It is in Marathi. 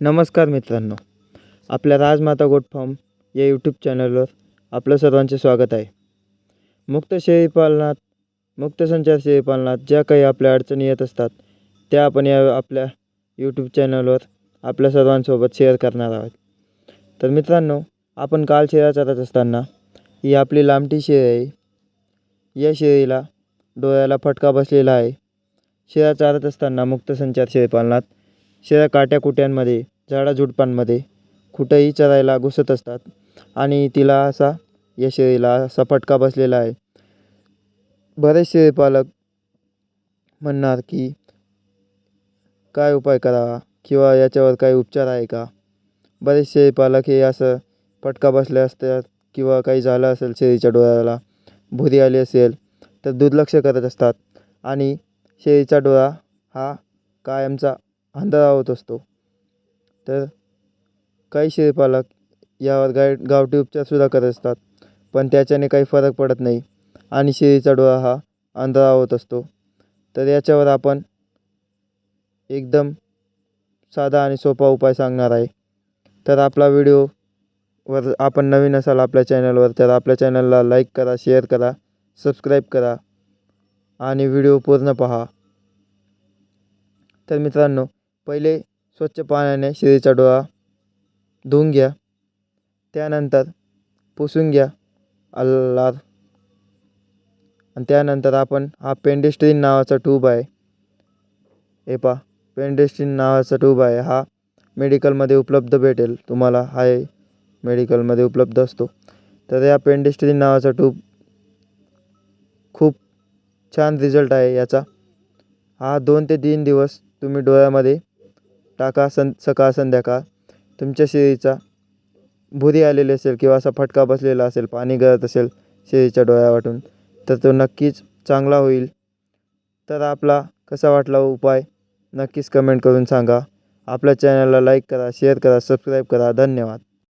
नमस्कार मित्रांनो. आपल्या राजमाता गोट फार्म या यूट्यूब चॅनलवर आपलं सर्वांचे स्वागत आहे. मुक्त शेळीपालनात मुक्त संचार शेळीपालनात ज्या काही आपल्या अडचणी येत असतात त्या आपण या आपल्या यूट्यूब चॅनलवर आपल्या सर्वांसोबत शेअर करणार आहोत. तर मित्रांनो आपण काल शेळ्या चारत असताना ही आपली लांबटी शेळी आहे या शेळीला डोळ्याला फटका बसलेला आहे. शेळ्या चारत असताना मुक्त संचार शेळीपालनात शेळ्या काट्याकुट्यांमध्ये झाडाझुडपांमध्ये कुठंही चरायला घुसत असतात आणि तिला असा या शेळीला असा फटका बसलेला आहे. बरेच शेळीपालक म्हणणार की काय उपाय करावा किंवा याच्यावर काही उपचार आहे का? बरेच शेळीपालक हे असं फटका बसले असतात किंवा काही झालं असेल शेळीच्या डोळ्याला भुरी आली असेल तर दुर्लक्ष करत असतात. आणि शेळीचा डोळा हा कायमचा अंधार होत असतो. तर काही शेळीपालक यावर गाय गावठी उपचारसुद्धा करत असतात पण त्याच्याने काही फरक पडत नाही आणि शेळीचा डोळा हा अंधारा होत असतो. तर याच्यावर आपण एकदम साधा आणि सोपा उपाय सांगणार आहे. तर आपला व्हिडिओवर आपण नवीन असाल आपल्या चॅनलवर तर आपल्या चॅनलला लाईक करा शेअर करा सबस्क्राईब करा आणि व्हिडिओ पूर्ण पहा. तर मित्रांनो पहिले स्वच्छ पाण्याने शेळीचा डोळा धुवून घ्या. त्यानंतर पुसून घ्या अल्लार आणि त्यानंतर आपण हा पेंडेस्ट्रीन नावाचा ट्यूब आहे. हे पा पेंडेस्ट्रीन नावाचा ट्यूब आहे. हा मेडिकलमध्ये उपलब्ध भेटेल. तुम्हाला हा मेडिकलमध्ये उपलब्ध असतो. तर या पेंडेस्ट्रीन नावाचा ट्यूब खूप छान रिझल्ट आहे याचा. हा दोन ते तीन दिवस तुम्ही डोळ्यामध्ये टाका सं सकाळ संध्याकाळ. तुमच्या शेळीचा भुरी आलेली असेल किंवा असा फटका बसलेला असेल पाणी गळत असेल शेळीच्या डोळ्यावाटून तर तो नक्कीच चांगला होईल. तर आपला कसा वाटला उपाय नक्कीच कमेंट करून सांगा. आपल्या चॅनलला लाईक करा शेअर करा सबस्क्राईब करा. धन्यवाद.